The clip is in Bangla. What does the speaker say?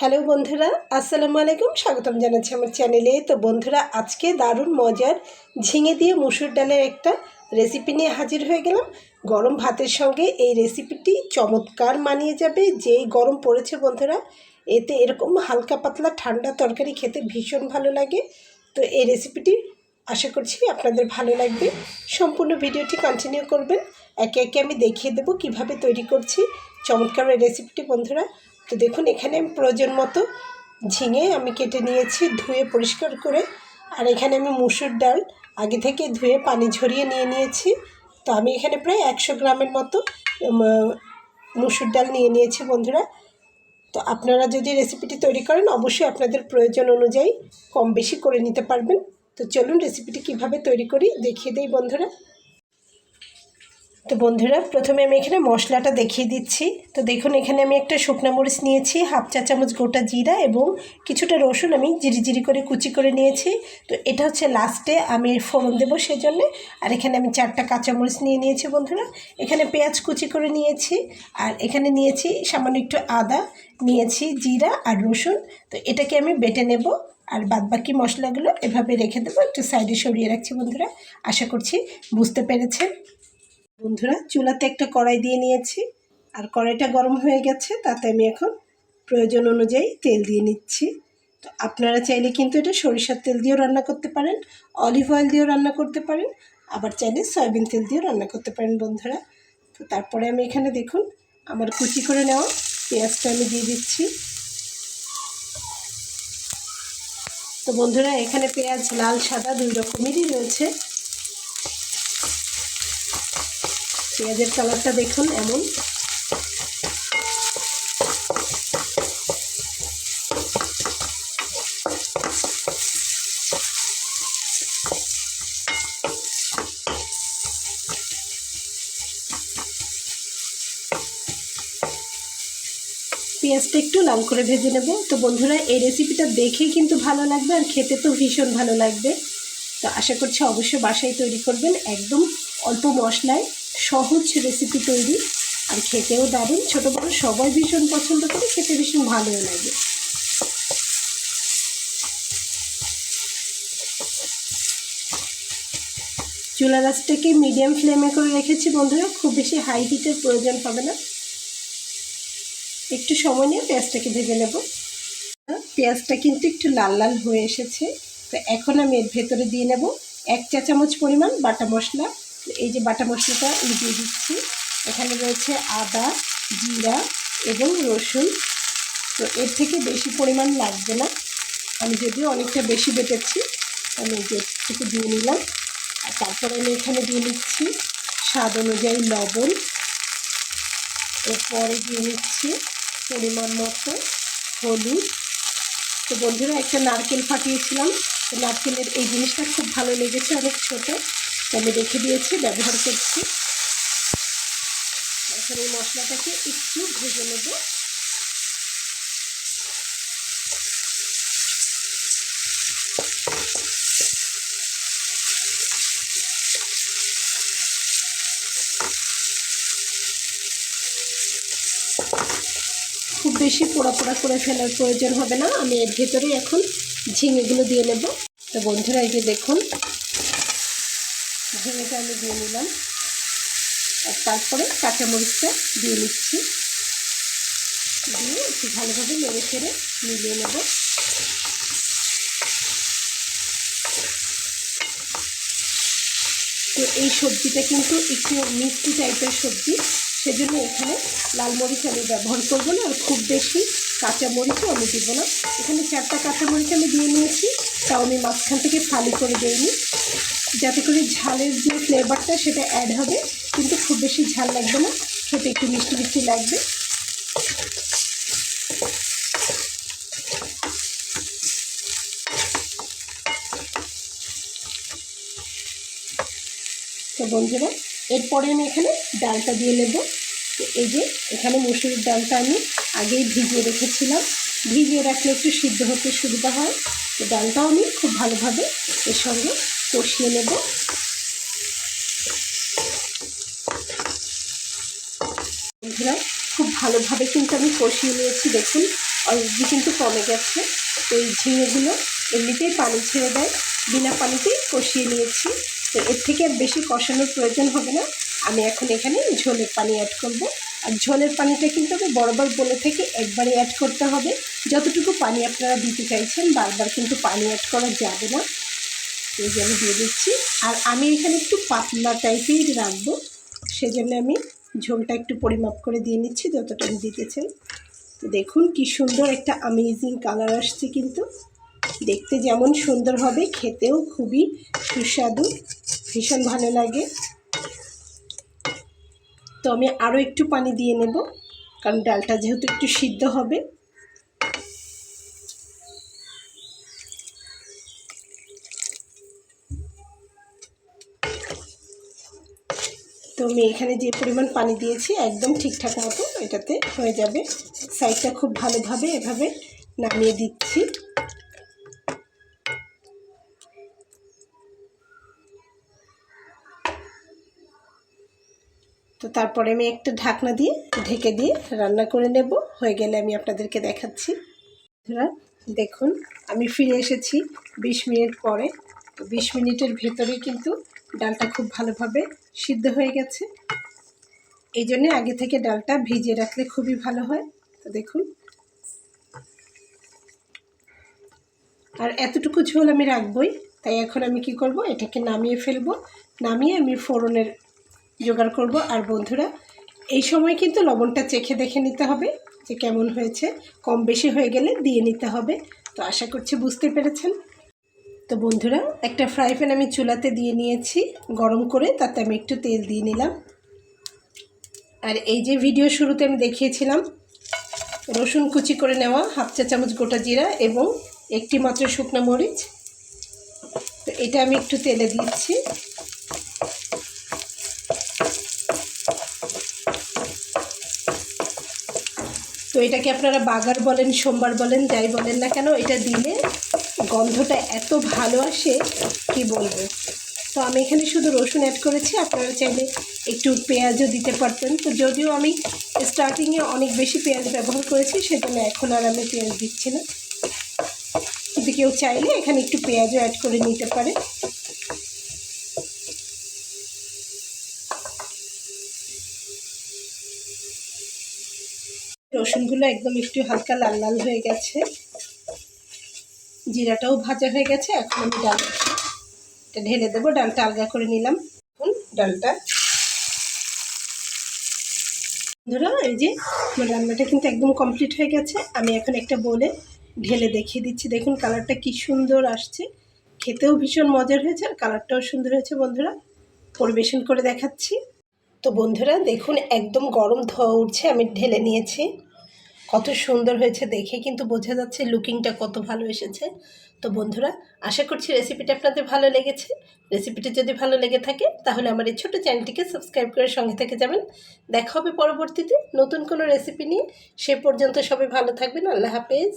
হ্যালো বন্ধুরা, আসসালামু আলাইকুম, স্বাগতম জানাচ্ছি আমার চ্যানেলে। তো বন্ধুরা, আজকে দারুণ মজার ঝিঙে দিয়ে মুসুর ডালের একটা রেসিপি নিয়ে হাজির হয়ে গেলাম। গরম ভাতের সঙ্গে এই রেসিপিটি চমৎকার মানিয়ে যাবে। যেই গরম পড়েছে বন্ধুরা, এতে এরকম হালকা পাতলা ঠান্ডা তরকারি খেতে ভীষণ ভালো লাগে। তো এই রেসিপিটি আশা করছি আপনাদের ভালো লাগবে। সম্পূর্ণ ভিডিওটি কন্টিনিউ করবেন। একে একে আমি দেখিয়ে দেবো কীভাবে তৈরি করছি। চমৎকার রেসিপিটি বন্ধুরা। তো দেখুন, এখানে প্রয়োজন মতো ঝিঙে আমি কেটে নিয়েছি, ধুয়ে পরিষ্কার করে। আর এখানে আমি মুসুর ডাল, আগে থেকে ধুয়ে পানি ঝরিয়ে নিয়ে নিয়েছি। তো আমি এখানে প্রায় একশো গ্রামের মতো মুসুর ডাল নিয়ে নিয়েছি বন্ধুরা। তো আপনারা যদি রেসিপিটি তৈরি করেন, অবশ্যই আপনাদের প্রয়োজন অনুযায়ী কম বেশি করে নিতে পারবেন। তো চলুন রেসিপিটি কীভাবে তৈরি করি, দেখিয়ে দিই বন্ধুরা। তো বন্ধুরা, প্রথমে আমি এখানে মশলাটা দেখিয়ে দিচ্ছি। তো দেখুন, এখানে আমি একটা শুকনা মরিচ নিয়েছি, হাফ চা চামচ গোটা জিরা এবং কিছুটা রসুন আমি জিরি জিরি করে কুচি করে নিয়েছি। তো এটা হচ্ছে লাস্টে, আমি ফোড়ন দেবো সেই জন্যে আর এখানে আমি চারটা কাঁচামরিচ নিয়ে নিয়েছি বন্ধুরা। এখানে পেঁয়াজ কুচি করে নিয়েছি, আর এখানে নিয়েছি সামান্য একটু আদা, নিয়েছি জিরা আর রসুন। তো এটাকে আমি বেটে নেব, আর বাদবাকি মশলাগুলো এভাবে রেখে দেবো, একটু সাইডে সরিয়ে রাখছি বন্ধুরা। আশা করছি বুঝতে পেরেছেন। বন্ধুরা, চুলাতে একটা কড়াই দিয়ে নিয়েছি। আর কড়াইটা গরম হয়ে গেছে, তাতে আমি এখন প্রয়োজন অনুযায়ী তেল দিয়ে নিচ্ছি। তো আপনারা চাইলে কিন্তু এটা সরিষার তেল দিয়েও রান্না করতে পারেন, অলিভ অয়েল দিয়েও রান্না করতে পারেন, আবার চাইলে সয়াবিন তেল দিয়েও রান্না করতে পারেন বন্ধুরা। তো তারপরে আমি এখানে দেখুন, আমার কুচি করে নেওয়া পেঁয়াজটা আমি দিয়ে দিচ্ছি। তো বন্ধুরা, এখানে পেঁয়াজ, লাল, সাদা দুই রকমেরই রয়েছে। পেঁয়াজের কালারটা দেখুন এমন। পেঁয়াজটা একটু লাল করে ভেজে নেব। তো বন্ধুরা, এই রেসিপিটা দেখে কিন্তু ভালো লাগবে আর খেতে তো ভীষণ ভালো লাগবে। তো আশা করছি অবশ্যই বাসায় তৈরি করবেন একদম অল্প মশলায়। সহজ রেসিপি তৈরি আর খেতেও দারুণ। ছোটো বড়ো সবাই ভীষণ পছন্দ করে, খেতে ভীষণ ভালোও লাগে। চুলা গাছটাকে মিডিয়াম ফ্লেমে করে রেখেছি বন্ধুরা, খুব বেশি হাই হিটের প্রয়োজন হবে না। একটু সময় নিয়ে পেঁয়াজটাকে ভেজে নেব। পেঁয়াজটা কিন্তু একটু লাল লাল হয়ে এসেছে। তো এখন আমি এর ভেতরে দিয়ে নেব এক চা চামচ পরিমাণ বাটা মশলা। এই যে বাটা মশলাটা দিয়ে দিচ্ছি। এখানে রয়েছে আদা, জিরা এবং রসুন। তো এর থেকে বেশি পরিমাণ লাগবে না। আমি যদিও অনেকটা বেশি বেটেছি, আমি যে থেকে দিয়ে নিলাম। আর তারপরে আমি এখানে দিয়ে নিচ্ছি স্বাদ অনুযায়ী লবণ। এরপরে দিয়ে নিচ্ছি পরিমাণ মতো হলুদ। তো বন্ধুরা, একটা নারকেল ফাটিয়েছিলাম। তো নারকেলের এই জিনিসটা খুব ভালো লেগেছে অনেক ছোটো। আমি রেখে দিয়েছি, ব্যবহার করছি। এখন এই মশলাটাকে একটু ভেজে নেব। খুব বেশি পোড়া পোড়া করে ফেলার প্রয়োজন হবে না। আমি এর ভেতরেই এখন ঝিঙেগুলো দিয়ে নেব। তো বন্ধুরা, এই যে দেখুন ঝিঙেটা আমি দিয়ে নিলাম। আর তারপরে কাঁচামরিচটা দিয়ে নিচ্ছি। দিয়ে একটু ভালোভাবে নেড়ে ফেড়ে মিলিয়ে নেব। তো এই সবজিটা কিন্তু একটু মিষ্টি টাইপের সবজি। সেজন্য এখানে লাল মরিচ আমি ব্যবহার করব না, আর খুব বেশি কাঁচা মরিচও আমি দিব না। এখানে চারটা কাঁচা মরিচ আমি দিয়ে নিয়েছি। তাও আমি মাঝখান থেকে ফালি করে দিইনি। যাতে করে ঝালের যে ফ্লেভারটা সেটা অ্যাড হবে, কিন্তু খুব বেশি ঝাল লাগবে না, খেতে একটু মিষ্টি মিষ্টি লাগবে। তো বন্ধুরা, এরপরে আমি এখানে ডালটা দিয়ে নেব। এই যে এখানে মুসুরির ডালটা আমি আগেই ভিজিয়ে রেখেছিলাম। ভিজিয়ে রাখলে একটু সিদ্ধ হতে সুবিধা হয়। তো ডালটাও আমি খুব ভালোভাবে এর সঙ্গে কষিয়ে নেব। বন্ধুরা, খুব ভালোভাবে কিন্তু আমি কষিয়ে নিয়েছি। দেখুন অলরেডি কিন্তু কমে গেছে। তো এই ঝিঙেগুলো এমনিতেই পানি ছেড়ে দেয়। বিনা পানিতেই কষিয়ে নিয়েছি। তো এর থেকে আর বেশি কষানোর প্রয়োজন হবে না। আমি এখন এখানে ঝোলের পানি অ্যাড করব। আর ঝোলের পানিটা কিন্তু আমি বরাবর বলে থেকে একবারই অ্যাড করতে হবে। যতটুকু পানি আপনারা দিতে চাইছেন, বারবার কিন্তু পানি অ্যাড করা যাবে না। এই যে আমি দিয়ে দিচ্ছি। আর আমি এখানে একটু পাতলা টাইপেরই রাখব। সেজন্য আমি ঝোলটা একটু পরিমাপ করে দিয়ে নিচ্ছি, যতটা আমি দিতে চাই তো দেখুন কি সুন্দর একটা আমেজিং কালার আসছে কিন্তু। দেখতে যেমন সুন্দর হবে, খেতেও খুবই সুস্বাদু, ভীষণ ভালো লাগে। তো আমি আরও একটু পানি দিয়ে নেব, কারণ ডালটা যেহেতু একটু সিদ্ধ হবে। তো আমি এখানে যে পরিমাণ পানি দিয়েছি, একদম ঠিকঠাক মতো এটাতে হয়ে যাবে। সাইডটা খুব ভালোভাবে এভাবে নামিয়ে দিচ্ছি। তো তারপরে আমি একটা ঢাকনা দিয়ে ঢেকে দিয়ে রান্না করে নেব। হয়ে গেলে আমি আপনাদেরকে দেখাচ্ছি। দেখুন, আমি ফিরে এসেছি বিশ মিনিট পরে। তো বিশ মিনিটের ভেতরে কিন্তু ডালটা খুব ভালোভাবে সিদ্ধ হয়ে গেছে। এই জন্যে আগে থেকে ডালটা ভিজিয়ে রাখলে খুবই ভালো হয়। তো দেখুন। আর এতটুকু ঝোল আমি রাখবই, তাই এখন আমি কি করব? এটাকে নামিয়ে ফেলব। নামিয়ে আমি ফোড়নের জোগাড় করব। আর বন্ধুরা, এই সময় কিন্তু লবণটা চেখে দেখে নিতে হবে যে কেমন হয়েছে। কম বেশি হয়ে গেলে দিয়ে নিতে হবে। তো আশা করছি বুঝতে পেরেছেন। তো বন্ধুরা, একটা ফ্রাই প্যান আমি চুলাতে দিয়ে নিয়েছি গরম করে, তাতে আমি একটু তেল দিয়ে নিলাম। আর এই যে ভিডিও শুরুতে আমি দেখিয়েছিলাম, রসুন কুচি করে নেওয়া হাফ চা চামচ গোটা জিরা এবং একটি মাত্র শুকনো মরিচ। তো এটা আমি একটু তেলে দিচ্ছি। এটাকে আপনারা বাগার বলেন, সোমবার বলেন, যাই বলেন না কেন, এটা দিলে গন্ধটা এত ভালো আসে, কি বলব? তো আমি এখানে শুধু রসুন অ্যাড করেছি, আপনারা চাইলে একটু পেঁয়াজও দিতে পারতেন। তো যদিও আমি স্টার্টিংয়ে অনেক বেশি পেঁয়াজ ব্যবহার করেছি, সেজন্য এখন আর আমি পেঁয়াজ দিচ্ছি না। কিন্তু কেউ চাইলে এখানে একটু পেঁয়াজও অ্যাড করে নিতে পারে। রসুনগুলো একদম একটু হালকা লাল লাল হয়ে গেছে। জিরাটাও ভাজা হয়ে গেছে, এখন আমি ডাল এটা ঢেলে দেবো, ডালটা আলগা করে নিলাম। এখন ডালটা। ধরো, এই যে আমার রান্নাটা কিন্তু একদম কমপ্লিট হয়ে গেছে। আমি এখন একটা বলে ঢেলে দেখিয়ে দিচ্ছি। দেখুন, কালারটা কি সুন্দর আসছে। খেতেও ভীষণ মজার হয়েছে আর কালারটাও সুন্দর হয়েছে, বন্ধুরা। পরিবেশন করে দেখাচ্ছি। তো বন্ধুরা, দেখুন, একদম গরম ধোয়া উঠছে, আমি ঢেলে নিয়েছি। কত সুন্দর হয়েছে দেখে কিন্তু বোঝা যাচ্ছে লুকিংটা কত ভালো এসেছে। তো বন্ধুরা, আশা করছি রেসিপিটা আপনাদের ভালো লেগেছে। রেসিপিটা যদি ভালো লেগে থাকে, তাহলে আমার এই ছোটো চ্যানেলটিকে সাবস্ক্রাইব করে সঙ্গে থেকে যাবেন। দেখা হবে পরবর্তীতে নতুন কোনো রেসিপি নিয়ে। সে পর্যন্ত সবাই ভালো থাকবেন। আল্লাহ হাফেজ।